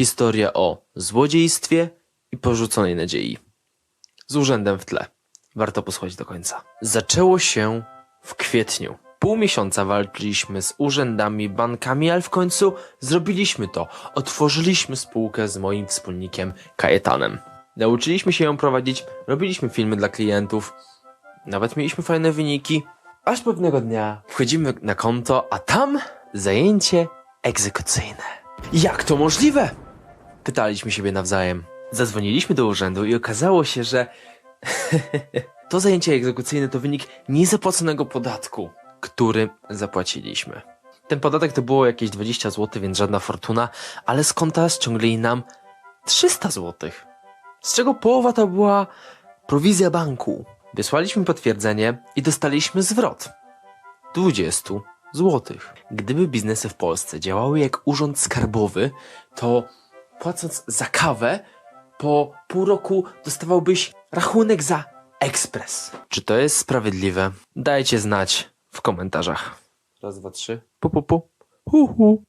Historia o złodziejstwie i porzuconej nadziei. Z urzędem w tle. Warto posłuchać do końca. Zaczęło się w kwietniu. Pół miesiąca walczyliśmy z urzędami, bankami, ale w końcu zrobiliśmy to. Otworzyliśmy spółkę z moim wspólnikiem Kajetanem. Nauczyliśmy się ją prowadzić, robiliśmy filmy dla klientów, nawet mieliśmy fajne wyniki. Aż pewnego dnia wchodzimy na konto, a tam zajęcie egzekucyjne. Jak to możliwe? Pytaliśmy siebie nawzajem. Zadzwoniliśmy do urzędu i okazało się, że to zajęcie egzekucyjne to wynik niezapłaconego podatku, który zapłaciliśmy. Ten podatek to było jakieś 20 zł, więc żadna fortuna, ale z konta ściągnęli nam 300 zł. Z czego połowa to była prowizja banku. Wysłaliśmy potwierdzenie i dostaliśmy zwrot 20 zł. Gdyby biznesy w Polsce działały jak urząd skarbowy, to płacąc za kawę, po pół roku dostawałbyś rachunek za ekspres. Czy to jest sprawiedliwe? Dajcie znać w komentarzach. Raz, dwa, trzy. Pu, pu, pu. Hu, hu.